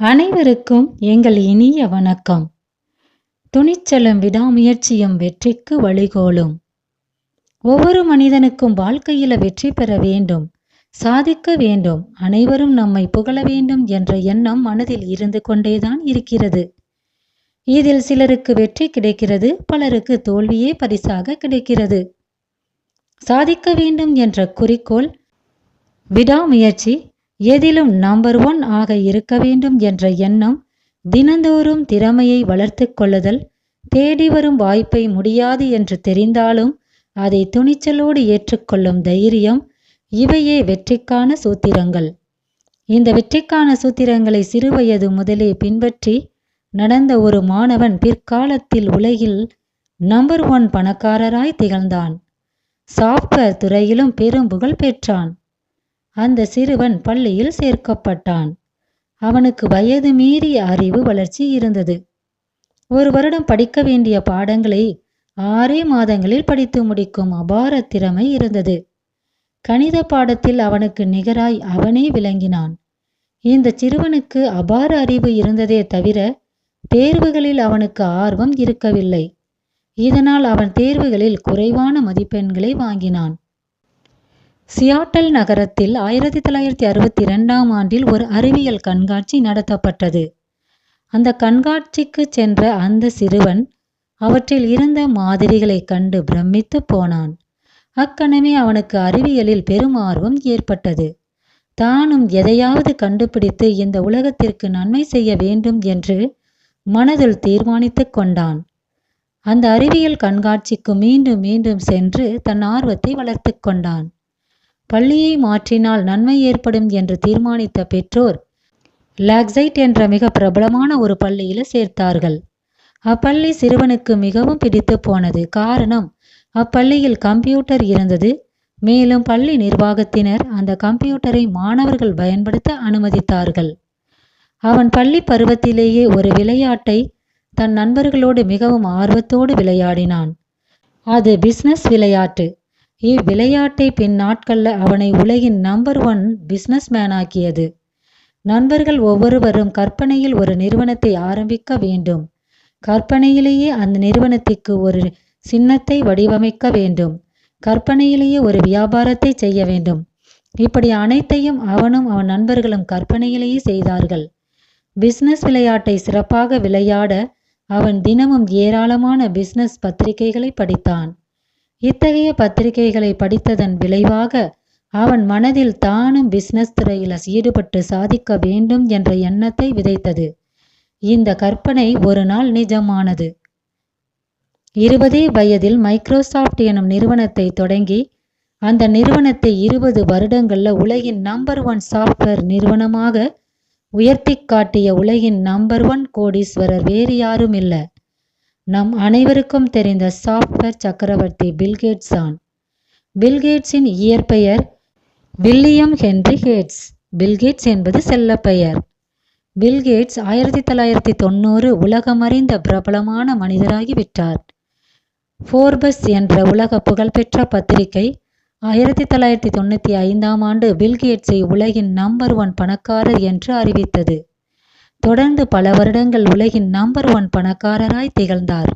அனைவருக்கும் எங்கள் இனிய வணக்கம். துணிச்சலும் விடாமுயற்சியும் வெற்றிக்கு வழிகோலும். ஒவ்வொரு மனிதனுக்கும் வாழ்க்கையில வெற்றி பெற வேண்டும் சாதிக்க வேண்டும் அனைவரும் நம்மை புகழ வேண்டும் என்ற எண்ணம் மனதில் இருந்து கொண்டேதான் இருக்கிறது. இதில் சிலருக்கு வெற்றி கிடைக்கிறது பலருக்கு தோல்வியே பரிசாக கிடைக்கிறது. சாதிக்க வேண்டும் என்ற குறிக்கோள் விடாமுயற்சி எதிலும் நம்பர் ஒன் ஆக இருக்க வேண்டும் என்ற எண்ணம் தினந்தோறும் திறமையை வளர்த்து கொள்ளுதல் தேடி வரும் வாய்ப்பை முடியாது என்று தெரிந்தாலும் அதை துணிச்சலோடு ஏற்றுக்கொள்ளும் தைரியம் இவையே வெற்றிக்கான சூத்திரங்கள். இந்த வெற்றிக்கான சூத்திரங்களை சிறுவயது முதலே பின்பற்றி நடந்த ஒரு மாணவன் பிற்காலத்தில் உலகில் நம்பர் ஒன் பணக்காரராய் திகழ்ந்தான். சாப்ட்வேர் துறையிலும் பெரும் புகழ் பெற்றான். அந்த சிறுவன் பள்ளியில் சேர்க்கப்பட்டான். அவனுக்கு வயது மீறிய அறிவு வளர்ச்சி இருந்தது. ஒரு வருடம் படிக்க வேண்டிய பாடங்களை ஆறே மாதங்களில் படித்து முடிக்கும் அபார திறமை இருந்தது. கணித பாடத்தில் அவனுக்கு நிகராய் அவனே விளங்கினான். இந்த சிறுவனுக்கு அபார அறிவு இருந்ததே தவிர தேர்வுகளில் அவனுக்கு ஆர்வம் இருக்கவில்லை. இதனால் அவன் தேர்வுகளில் குறைவான மதிப்பெண்களை வாங்கினான். சியாட்டல் நகரத்தில் ஆயிரத்தி தொள்ளாயிரத்தி அறுபத்தி இரண்டாம் ஆண்டில் ஒரு அறிவியல் கண்காட்சி நடத்தப்பட்டது. அந்த கண்காட்சிக்கு சென்ற அந்த சிறுவன் அவற்றில் இருந்த மாதிரிகளை கண்டு பிரமித்து போனான். அக்கணமே அவனுக்கு அறிவியலில் பெரும் ஆர்வம் ஏற்பட்டது. தானும் எதையாவது கண்டுபிடித்து இந்த உலகத்திற்கு நன்மை செய்ய வேண்டும் என்று மனதில் தீர்மானித்து கொண்டான். அந்த அறிவியல் கண்காட்சிக்கு மீண்டும் மீண்டும் சென்று தன் ஆர்வத்தை வளர்த்து கொண்டான். பள்ளியை மாற்றினால் நன்மை ஏற்படும் என்று தீர்மானித்த பெற்றோர் லாக்சைட் என்ற மிக பிரபலமான ஒரு பள்ளியில் சேர்த்தார்கள். அப்பள்ளி சிறுவனுக்கு மிகவும் பிடித்து போனது காரணம் அப்பள்ளியில் கம்ப்யூட்டர் இருந்தது. மேலும் பள்ளி நிர்வாகத்தினர் அந்த கம்ப்யூட்டரை மாணவர்கள் பயன்படுத்த அனுமதித்தார்கள். அவன் பள்ளி பருவத்திலேயே ஒரு விளையாட்டை தன் நண்பர்களோடு மிகவும் ஆர்வத்தோடு விளையாடினான். அது பிஸ்னஸ் விளையாட்டு. இவ்விளையாட்டை பின் நாட்களில் அவனை உலகின் நம்பர் ஒன் பிஸ்னஸ் மேனாக்கியது நண்பர்கள் ஒவ்வொருவரும் கற்பனையில் ஒரு நிறுவனத்தை ஆரம்பிக்க வேண்டும். கற்பனையிலேயே அந்த நிறுவனத்திற்கு ஒரு சின்னத்தை வடிவமைக்க வேண்டும். கற்பனையிலேயே ஒரு வியாபாரத்தை செய்ய வேண்டும். இப்படி அனைத்தையும் அவனும் அவன் நண்பர்களும் கற்பனையிலேயே செய்தார்கள். பிஸ்னஸ் விளையாட்டை சிறப்பாக விளையாட அவன் தினமும் ஏராளமான பிஸ்னஸ் பத்திரிகைகளை படித்தான். இத்தகைய பத்திரிகைகளை படித்ததன் விளைவாக அவன் மனதில் தானும் பிசினஸ் துறையில் ஈடுபட்டு சாதிக்க வேண்டும் என்ற எண்ணத்தை விதைத்தது. இந்த கற்பனை ஒரு நாள் நிஜமானது. இருபதே வயதில் மைக்ரோசாஃப்ட் எனும் நிறுவனத்தை தொடங்கி அந்த நிறுவனத்தை இருபது வருடங்களில் உலகின் நம்பர் ஒன் சாஃப்ட்வேர் நிறுவனமாக உயர்த்தி காட்டிய உலகின் நம்பர் ஒன் கோடீஸ்வரர் வேறு யாரும் இல்லை. நம் அனைவருக்கும் தெரிந்த சாஃப்ட்வேர் சக்கரவர்த்தி பில்கேட்ஸ் தான். பில்கேட்ஸின் இயற்பெயர் வில்லியம் ஹென்றி ஹேட்ஸ் பில்கேட்ஸ் என்பது செல்லப்பெயர். பில்கேட்ஸ் ஆயிரத்தி தொள்ளாயிரத்தி தொண்ணூறு உலகமறிந்த பிரபலமான மனிதராகி விட்டார். ஃபோர்பஸ் என்ற உலக புகழ்பெற்ற பத்திரிகை ஆயிரத்தி தொள்ளாயிரத்தி தொண்ணூற்றி ஐந்தாம் ஆண்டு பில்கேட்ஸை உலகின் நம்பர் ஒன் பணக்காரர் என்று அறிவித்தது. தொடர்ந்து பல வருடங்கள் உலகின் நம்பர் ஒன் பணக்காரராய் திகழ்ந்தார்.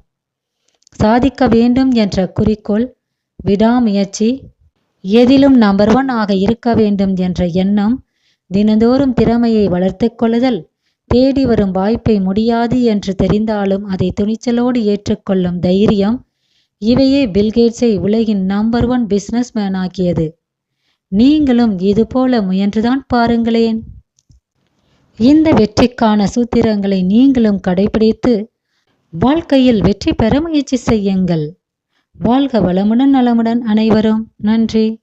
சாதிக்க வேண்டும் என்ற குறிக்கோள் விடாமுயற்சி எதிலும் நம்பர் ஒன் ஆக இருக்க வேண்டும் என்ற எண்ணம் தினந்தோறும் திறமையை வளர்த்து கொள்ளுதல் தேடி வரும் வாய்ப்பை முடியாது என்று தெரிந்தாலும் அதை துணிச்சலோடு ஏற்றுக்கொள்ளும் தைரியம் இவையே பில்கேட்ஸை உலகின் நம்பர் ஒன் பிஸ்னஸ் மேன் ஆக்கியது. நீங்களும் இதுபோல முயன்றுதான் பாருங்களேன். இந்த வெற்றிக்கான சூத்திரங்களை நீங்களும் கடைபிடித்து வாழ்க்கையில் வெற்றி பெற முயற்சி செய்யுங்கள். வாழ்க வளமுடன் நலமுடன் அனைவரும். நன்றி.